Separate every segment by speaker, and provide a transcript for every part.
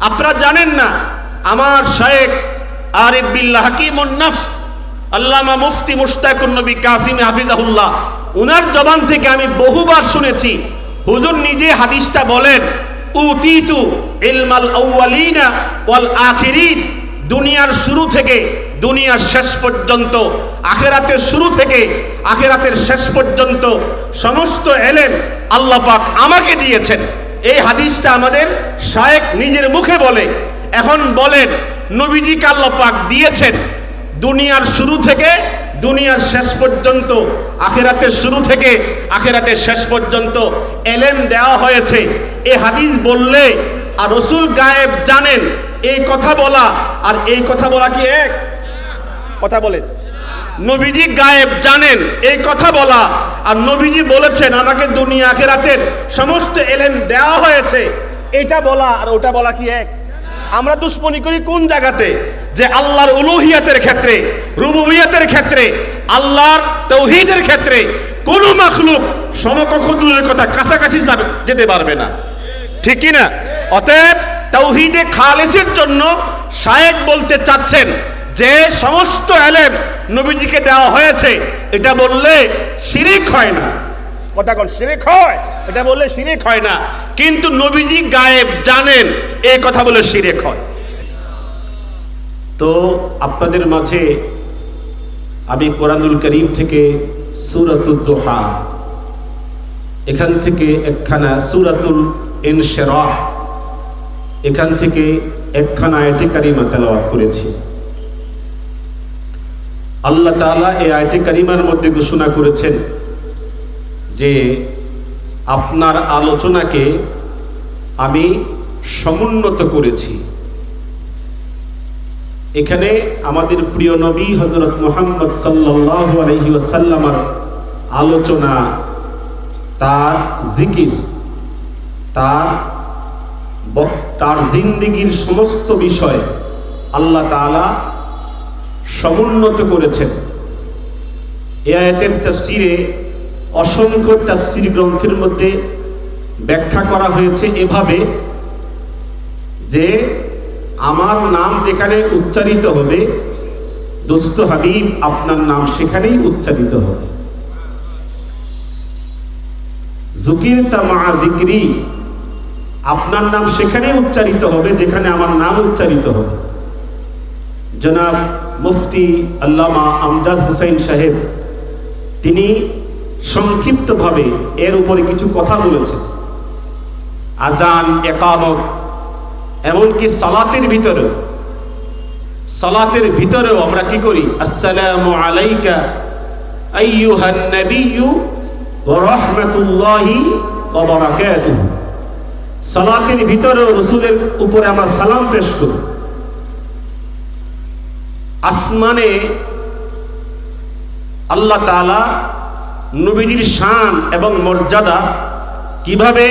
Speaker 1: আপনারা জানেন না, আমার শায়েক আরিফ বিল্লাহ হাকিমুন নফস, আল্লামা মুফতি মুশতাকুন নবী কাসিম হাফিজাহুল্লাহ, উনার জবান থেকে আমি বহুবার শুনেছি, হুজুর নিজে হাদিসটা বলেন, উতিতু ইলমাল আউয়ালিনা ওয়াল আখিরিন দুনিয়ার শুরু থেকে দুনিয়ার শেষ পর্যন্ত, আখেরাতের শুরু থেকে আখেরাতের শেষ পর্যন্ত সমস্ত এলেম আল্লাহ পাক আমাকে দিয়েছেন। এই হাদিসটা আমাদের শায়েক নিজের মুখে বলে। এখন বলেন, নবীজি আল্লাহ পাক দিয়েছেন? দুনিয়ার শুরু থেকে, দুনিয়ার শেষ পর্যন্ত, আখেরাতের শুরু থেকে, আখেরাতের শেষ পর্যন্ত এলেম দেওয়া হয়েছে। এ হাদিস বললে আর রসুল গায়েব জানেন, এই কথা বলা, আর এই কথা বলা কি এক? কথা বলেন নবীজি গায়েব, জানেন, এই কথা বলা। আর নবীজি বলেছেন, আমাকে দুনিয়া আখেরাতের সমস্ত এলেম দেওয়া হয়েছে। এটা বলা, আর ওটা বলা কি এক? আমরা দুশ্মনী করি কোন জায়গাতে? যে আল্লাহর উলুহিয়াতের ক্ষেত্রে, রুবুবিয়াতের ক্ষেত্রে, আল্লাহর তৌহিদের ক্ষেত্রে কোন মাখলুক সমকক্ষ দূরের কথা কাছাকাছি যাবে- যেতে পারবে না। ঠিক না অতএব তৌহিদে খালেসের জন্য শায়েক বলতে চাচ্ছেন যে সমস্ত এলেম নবীজিকে দেওয়া হয়েছে, এটা বললে শিরিক হয় না। কথা কোন শিরিক হয়? এটা বললে শিরিক হয় না। কিন্তু নবীজি গায়েব, জানেন এই কথা বলে শিরিক হয়। তো আপনাদের মাঝে আমি কোরআনুল করিম থেকে সুরাতুল দোহা, এখান থেকে একখানা সুরাতুল ইনশেরাহ, এখান থেকে একখানা আয়তে কারিমা তেলাওয়াত করেছি। আল্লাহ তাআলা এই আয়তে কারিমার মধ্যে ঘোষণা করেছেন যে আপনার আলোচনাকে আমি সমুন্নত করেছি। এখানে আমাদের প্রিয় নবী হজরত মোহাম্মদ ওয়াসাল্লামার আলোচনা, তার জিকির, তার তার জিন্দিগির সমস্ত বিষয় আল্লাহ তাআলা সমুন্নত করেছেন। এ আয়াতের তফসিরে অসংখ্য তাফসির গ্রন্থের মধ্যে ব্যাখ্যা করা হয়েছে এভাবে যে আমার নাম যেখানে উচ্চারিত হবে, দোস্ত হাবিব, আপনার নাম সেখানেই উচ্চারিত হবে। জুকির তামা দিক্রি আপনার নাম সেখানেই উচ্চারিত হবে, যেখানে আমার নাম উচ্চারিত হবে। জনাব মুফতি আল্লামা আমজাদ হুসাইন সাহেব, তিনি সংক্ষিপ্তভাবে এর উপরে কিছু কথা বলেছেন। আজান একামত, এমনকি সালাতের ভিতরেও। সালাতের ভিতরেও আমরা কি করি? আসসালামু আলাইকা, আইয়ুহান নাবিয়্যু ওয়া রাহমাতুল্লাহি ওয়া বারাকাতুহু। সালাতের ভিতরেও রসুলের উপরে আমরা সালাম পেশ করি। আসমানে আল্লাহ তাআলা নবীজির শান এবং মর্যাদা কিভাবে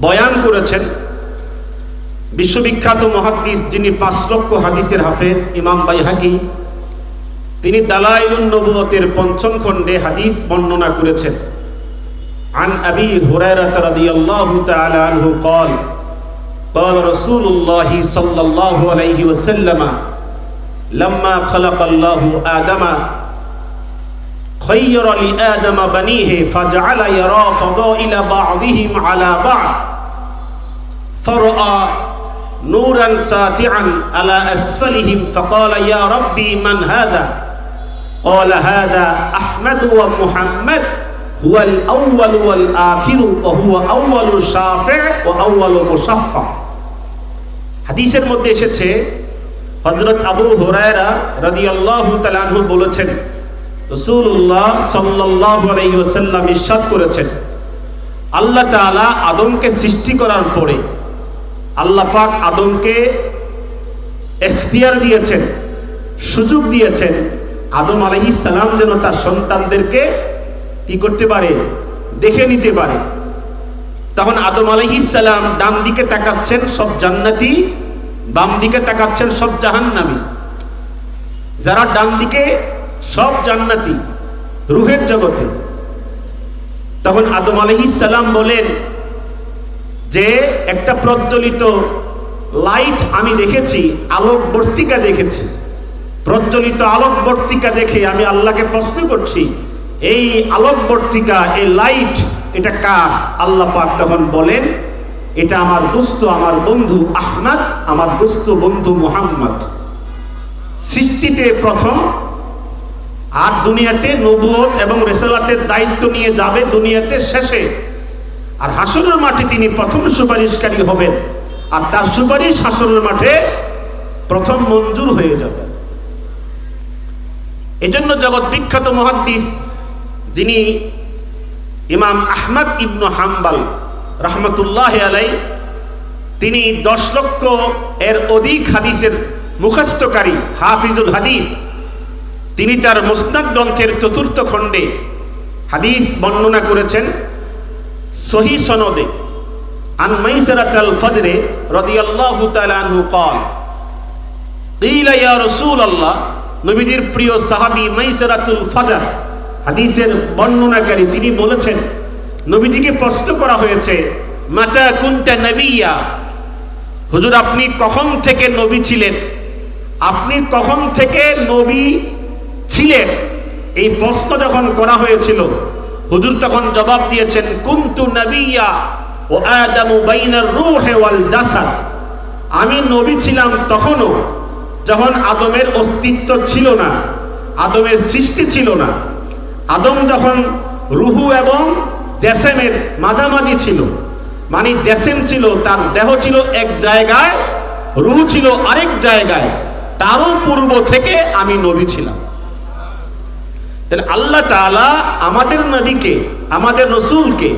Speaker 1: বয়ান করেছেন বিশ্ববিখ্যাত মহাদ্দিস যিনি পাঁচ লক্ষ হাদিসের হাফেজ ইমাম বাইহাকি তিনি দালাইলুন নবুয়তের পঞ্চম খণ্ডে হাদিস বর্ণনা করেছেন عن أبي هريرة رضي الله تعالى عنه قال قال رسول الله صلى الله عليه وسلم لما خلق الله آدم خير لآدم بنيه فجعل يرى فضائل بعضهم على بعض فرأى نورا ساتعا على أسفلهم فقال يا ربي من هذا؟ قال هذا أحمد ومحمد. হুয়াল আউয়াল ওয়াল আখিরু ওয়া হুয়া আউয়ালু শাফি ওয়া আউয়ালু মুসাফফা। হাদিসের মধ্যে এসেছে, হযরত আবু হুরায়রা রাদিয়াল্লাহু তাআলা আনহু বলেছেন, রাসূলুল্লাহ সাল্লাল্লাহু আলাইহি ওয়াসাল্লাম ইরশাদ করেছেন, আল্লাহ তাআলা আদমকে সৃষ্টি করার পরে আল্লাহ পাক আদমকে এখতিয়ার দিয়েছেন, সুযোগ দিয়েছেন, আদম আলাইহিস সালাম যেন তার সন্তানদেরকে কি করতে পারে? দেখে নিতে পারে। তখন আদম আলাইহিস সালাম ডান দিকে তাকাচ্ছেন, সব জান্নাতি, বাম দিকে তাকাচ্ছেন, সব জাহান্নামী। যারা ডান দিকে সব জান্নাতি, রুহের জগতে। তখন আদম আলাইহিস সালাম বলেন যে, একটা প্রজ্বলিত লাইট আমি দেখেছি আলোক বর্তিকা দেখেছি। প্রজ্বলিত আলোক বর্তিকা দেখে আমি আল্লাহকে প্রশ্ন করছি এই আলোক বর্তিকা, এই লাইট এটা কার? আল্লাহ পাক তখন বলেন, এটা আমার দোস্ত, আমার বন্ধু আহমদ, আমার দোস্ত বন্ধু মোহাম্মদ। সৃষ্টিতে প্রথম, আর দুনিয়াতে নবুয়ত এবং রেসালাতের দায়িত্ব নিয়ে যাবে দুনিয়াতে শেষে। আর হাসরের মাঠে তিনি প্রথম সুপারিশকারী হবেন, আর তার সুপারিশ হাসরের মাঠে প্রথম মঞ্জুর হয়ে যাবে। এজন্য জগৎ বিখ্যাত মহাদ্দিস যিনি ইমাম আহমদ ইবনু হাম্বাল রহমতুল্লাহ আলাই তিনি দশ লক্ষ এর অধিক হাদিসের মুখস্থকারী হাফিজুল হাদিস তিনি তার মুসনাদ গ্রন্থের চতুর্থ খণ্ডে হাদিস বর্ণনা করেছেন সহি সনদে আন মাইসারাত আল ফজরে রাদিয়াল্লাহু তাআলা আনহু قال قيل يا رسول الله নবীজির প্রিয় সাহাবী মাইসারাতুল ফজর হাদিসের বর্ণনাকারী তিনি বলেছেন, নবীজিকে প্রশ্ন করা হয়েছে, মাতা কুনতা নবিয়া? হুজুর, আপনি কখন থেকে নবী ছিলেন? আপনি কখন থেকে নবী ছিলেন? এই প্রশ্ন যখন করা হয়েছিল, হুজুর তখন জবাব দিয়েছেন, কুন্তু নবিয়া ও আদামু বাইনার রূহে ওয়াল জাসাদ। আমি নবী ছিলাম তখনও যখন আদমের অস্তিত্ব ছিল না, আদমের সৃষ্টি ছিল না। আদম যখন রুহু এবং জেসেমের মাঝামাঝি ছিল মানে জেসেম ছিল, তার দেহ ছিল এক জায়গায়, রুহু ছিল আরেক জায়গায়, তারও পূর্ব থেকে আমি নবী ছিলাম। তাহলে আল্লাহ তাআলা আমাদের নবীকে, আমাদের রসুলকে,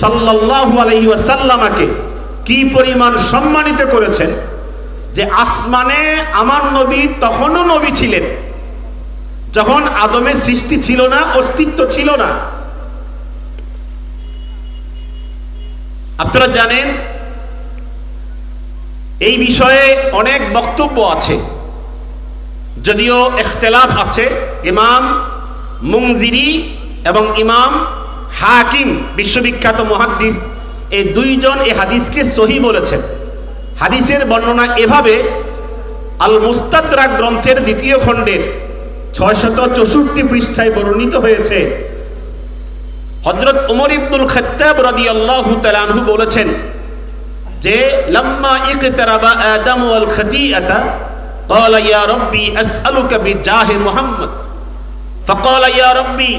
Speaker 1: সাল্লাল্লাহু আলাইহি কি পরিমাণ সম্মানিত করেছেন যে আসমানে আমার নবী তখনও নবী ছিলেন। যখন আদমের সৃষ্টি ছিল না, অস্তিত্ব ছিল না। আপনারা জানেন, এই বিষয়ে অনেক বক্তব্য আছে। যদিও এখতেলাফ আছে, ইমাম মুংজিরি এবং ইমাম হাকিম, বিশ্ববিখ্যাত মহাদ্দিস, এই দুইজন এই হাদিসকে সহি বলেছেন। হাদিসের বর্ণনা এভাবে আল মুস্তাদরাক গ্রন্থের দ্বিতীয় খণ্ডের ছয়শত চৌষট্টি পৃষ্ঠায় বর্ণিত হয়েছে হজরত উমর ইবনুল খত্তাব রাদিয়াল্লাহু তাআলা আনহু বলেছেন যে লাম্মা ইকতারাবা আদামু আল খতিআতা قال يا ربي أسألك بجاه محمد فقال يا ربي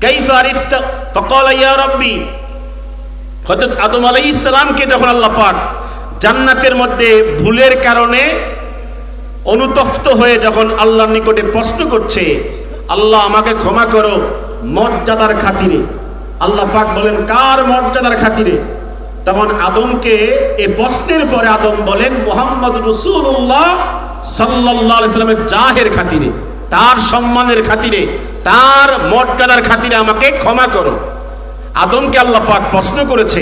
Speaker 1: كيف عرفت فقال يا ربي হযরত আদম আলাইহিস সালামকে যখন আল্লাহ পাক জান্নাতের মধ্যে ভুলের কারণে অনুতপ্ত হয়ে যখন আল্লাহর নিকটে প্রশ্ন করছে, আল্লাহ আমাকে ক্ষমা করো, মর্যাদার খাতিরে। আল্লাহ পাক বলেন, কার মর্যাদার খাতিরে? তখন আদমকে এ প্রশ্নের পরে আদম বলেন, মোহাম্মদ রসুল্লাহ সাল্লাহ সাল্লামের জাহের খাতিরে, তার সম্মানের খাতিরে, তার মর্যাদার খাতিরে আমাকে ক্ষমা করো। আদমকে আল্লাহ পাক প্রশ্ন করেছে,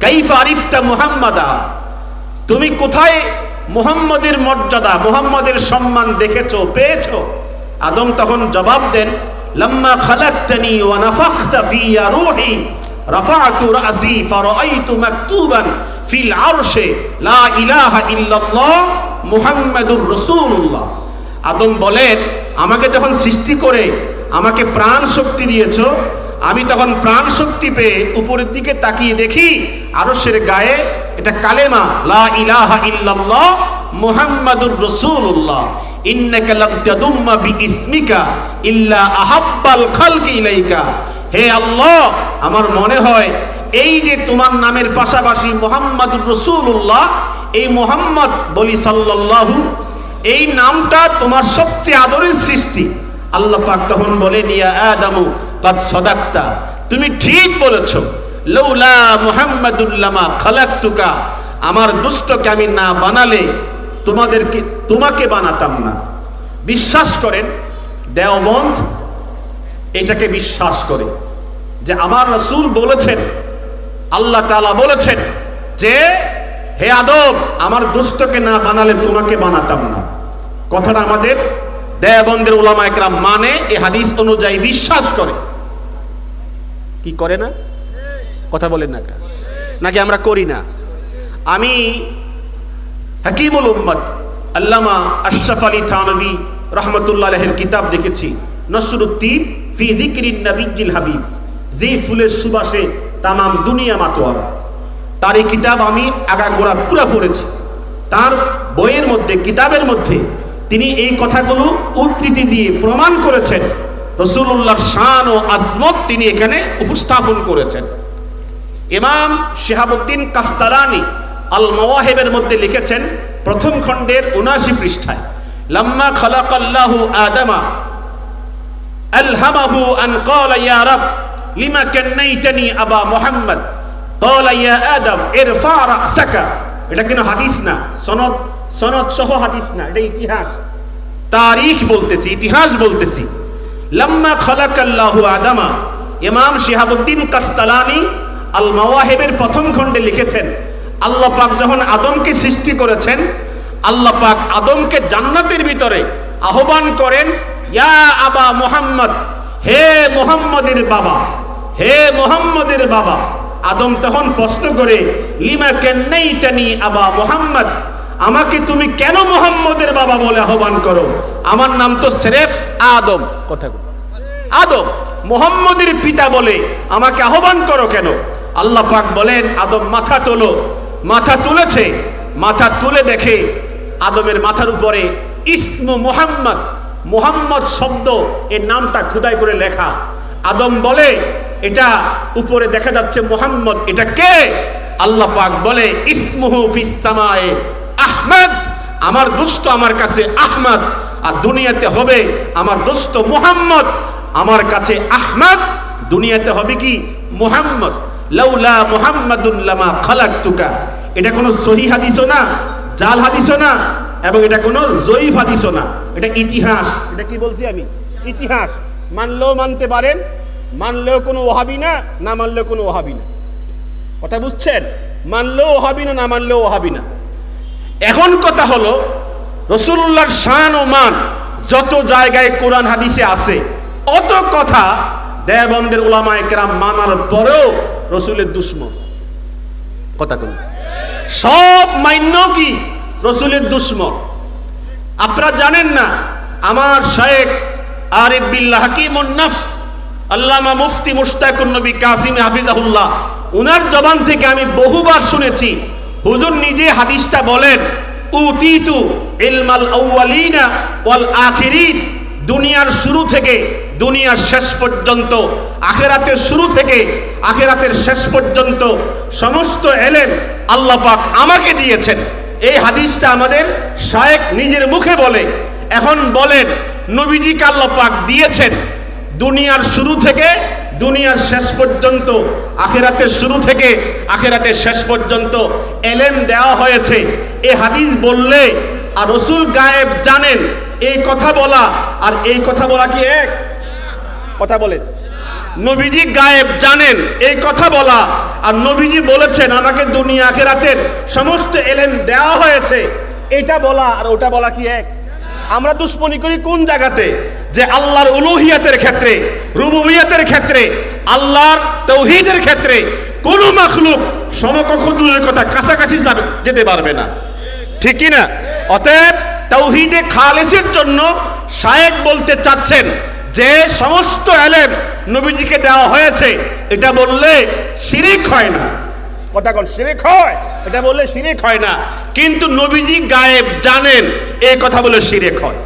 Speaker 1: কাইফ আরিফতা মুহাম্মাদা? তুমি কোথায় মুহাম্মদের মর্যাদা, মুহাম্মদের সম্মান দেখেছ, পেয়েছ? আদম তখন জবাব দেন, লম্মা খালাকতানি ওয়া নাফাখতা ফিয়া রূহি রাফা'তু রাসি ফারাআইতু মাকতুবান ফিল আরশে, লা ইলাহা ইল্লাল্লাহ মুহাম্মাদুর রাসূলুল্লাহ। আদম বলেন, আমাকে যখন সৃষ্টি করে, আমাকে প্রাণ শক্তি দিয়েছ আমি তখন প্রাণ শক্তি পেয়ে উপরের দিকে তাকিয়ে দেখি আরশের গায়ে এটা কালেমা, লা ইলাহা ইল্লাল্লাহ মুহাম্মাদুর রাসূলুল্লাহ। ইন্নাকা লাম তাদুম্মা বিইসমিকা ইল্লা আহাব্বাল খালকি ইলাইকা। হে আল্লাহ, আমার মনে হয় এই যে তোমার নামের পাশাপাশি মুহাম্মাদুর রাসূলুল্লাহ, এই মুহাম্মদ বলি সাল্লাল্লাহু, এই নামটা তোমার সবচেয়ে আদরের সৃষ্টি। আল্লাহ পাক তখন বলেন, ইয়া আদামু, কাদ সদাক্তা। তুমি ঠিক বলেছ লৌলা মুহাম্মাদুল্লামা খালাকতুকা। আমার দুষ্টকে আমি না বানালে তোমাদেরকে, তোমাকে বানাতাম না। বিশ্বাস করেন দেওবন্ধ এটাকে বিশ্বাস করে যে আমার রসুল বলেছেন, আল্লাহ তালা বলেছেন যে, হে আদব আমার দুষ্টকে না বানালে তোমাকে বানাতাম না। কথাটা আমাদের দেবন্দের ওলামা একরাম মানে এ হাদিস অনুযায়ী বিশ্বাস করে। কি করে না? কথা বলেন না? নাকি আমরা করি না? আমি হাকিমুল উম্মত আল্লামা আশরাফ আলী থানভী রহমতুল্লাহ আলহের কিতাব দেখেছি। নসরুদ্দিন ফি যিকরিন নবিজিল হাবিব। যে ফুলের সুবাসে তামাম দুনিয়া মাতোয়ার। তার এই কিতাব আমি আগাগোড়া পুরা পড়েছি। তার বইয়ের মধ্যে, কিতাবের মধ্যে তিনি এই কথাগুলো উদ্ধৃতি দিয়ে প্রমাণ করেছেন। রসুল্লাহর শান ও আজমত তিনি এখানে উপস্থাপন করেছেন। ইমাম শেহাবুদ্দিন কাস্তালানি আল মওয়াহেবের মধ্যে লিখেছেন, প্রথম খণ্ডের উনাশি পৃষ্ঠায়, লাম্মা খালাকাল্লাহু আদামা, আলহামাহু আন ইয়া লিমা আবা ইয়া আদম এটা কিন্তু হাদিস না, সনদ সনদ সহ হাদিস না, এটা ইতিহাস। তারিখ বলতেছি, ইতিহাস বলতেছি। লাম্মা খালাকাল্লাহু আদামা, ইমাম শিহাবুদ্দিন কাস্তালানি আল মাওয়াহিবের প্রথম খণ্ডে লিখেছেন, আল্লাহ পাক যখন আদমকে সৃষ্টি করেছেন, আল্লাহ পাক আদমকে জান্নাতের ভিতরে আহ্বান করেন, ইয়া আবা মুহাম্মদ, হে মুহাম্মদের বাবা, হে মুহাম্মদের বাবা। আদম তখন প্রশ্ন করে, লিমা কেন্নাইটানি আবা মুহাম্মদ? আমাকে তুমি কেন মোহাম্মদের বাবা বলে আহ্বান করো? আমার নাম তো সেরেফ আদম। কথা আদম মোহাম্মদের পিতা বলে আমাকে আহ্বান করো কেন? আল্লাহ পাক বলেন আদম মাথা তোলো। মাথা তুলেছে। মাথা তুলে দেখে আদমের মাথার উপরে ইসমু মোহাম্মদ। মোহাম্মদ শব্দ এর নামটা খুদাই করে লেখা। আদম বলে এটা উপরে দেখা যাচ্ছে মোহাম্মদ। এটা কে? আল্লাহ পাক বলে ইসমুহু ফিস সামায়ে। আহমদ, আমার দোস্ত আমার কাছে আহমদ, আর দুনিয়াতে হবে আমার দোস্ত মুহাম্মদ, আমার কাছে আহমদ, দুনিয়াতে হবে কি মুহাম্মদ। লাউলা মুহাম্মাদুন লামা খালাকতুকা। এটা কোনো সহি হাদিসও না, জাল হাদিসও না, এবং এটা কোনো জয়ীফ হাদিসও না। এটা ইতিহাস। এটা কি বলছি আমি? ইতিহাস। মানলেও মানতে পারেন, মানলেও কোনো ওহাবি না না মানলেও কোনো ওহাবি না। কথা বুঝছেন? মানলেও ওহাবি না না মানলেও ওহাবি না। এখন কথা হলো, রসুল্লাহর শান ও মান যত জায়গায় কোরআন হাদিসে আছে, অত কথা দেবন্দের ওলামা একরাম মানার পরেও রসুলের দুশ্মন। কথা কোন। সব মান্য কি রসুলের দুশ্মন? আপনারা জানেন না, আমার শেখ আরিফ বিল্লাহ হাকিমুন নফস, আল্লামা মুফতি মুশতাকুন নবী কাসিম হাফিজাহুল্লাহ, উনার জবান থেকে আমি বহুবার শুনেছি হুজুর নিজে হাদিসটা বলেন, উতিতু ইলমাল আউয়ালিনা ওয়াল আখিরিন। দুনিয়ার শুরু থেকে দুনিয়ার শেষ পর্যন্ত, আখেরাতের শুরু থেকে আখেরাতের শেষ পর্যন্ত সমস্ত এলেম আল্লাহ পাক আমাকে দিয়েছেন। এই হাদিসটা আমাদের শায়েক নিজের মুখে বলে। এখন বলেন, নবীজিকে আল্লাহ পাক দিয়েছেন দুনিয়ার শুরু থেকে দুনিয়ার শেষ পর্যন্ত, আখেরাতের শুরু থেকে আখেরাতের শেষ পর্যন্ত এলেম দেওয়া হয়েছে। এ হাদিস বললে আর রসুল গায়েব জানেন, এই কথা বলা, আর এই কথা বলা কি এক? কথা বলেন নবীজি গায়েব জানেন, এই কথা বলা, আর নবীজি বলেছেন, আমাকে দুনিয়া আখেরাতের সমস্ত এলেম দেওয়া হয়েছে। এটা বলা আর ওটা বলা কি এক? আমরা দুশ্মনী করি কোন জায়গাতে? যে আল্লাহর উলুহিয়াতের ক্ষেত্রে, রুবুবিয়াতের ক্ষেত্রে, আল্লাহর তৌহিদের ক্ষেত্রে কোন মাখলুক সমকক্ষ দূরের কথা কাছাকাছি যাবে- যেতে পারবে না। ঠিক না অতএব তৌহিদে খালেসের জন্য শায়েক বলতে চাচ্ছেন যে সমস্ত এলেম নবীজিকে দেওয়া হয়েছে, এটা বললে শিরিক হয় না। কথা কোন শিরিক হয়। এটা বললে শিরিক হয় না। কিন্তু নবীজি গায়েব জানেন, এই কথা বলে শিরিক হয়।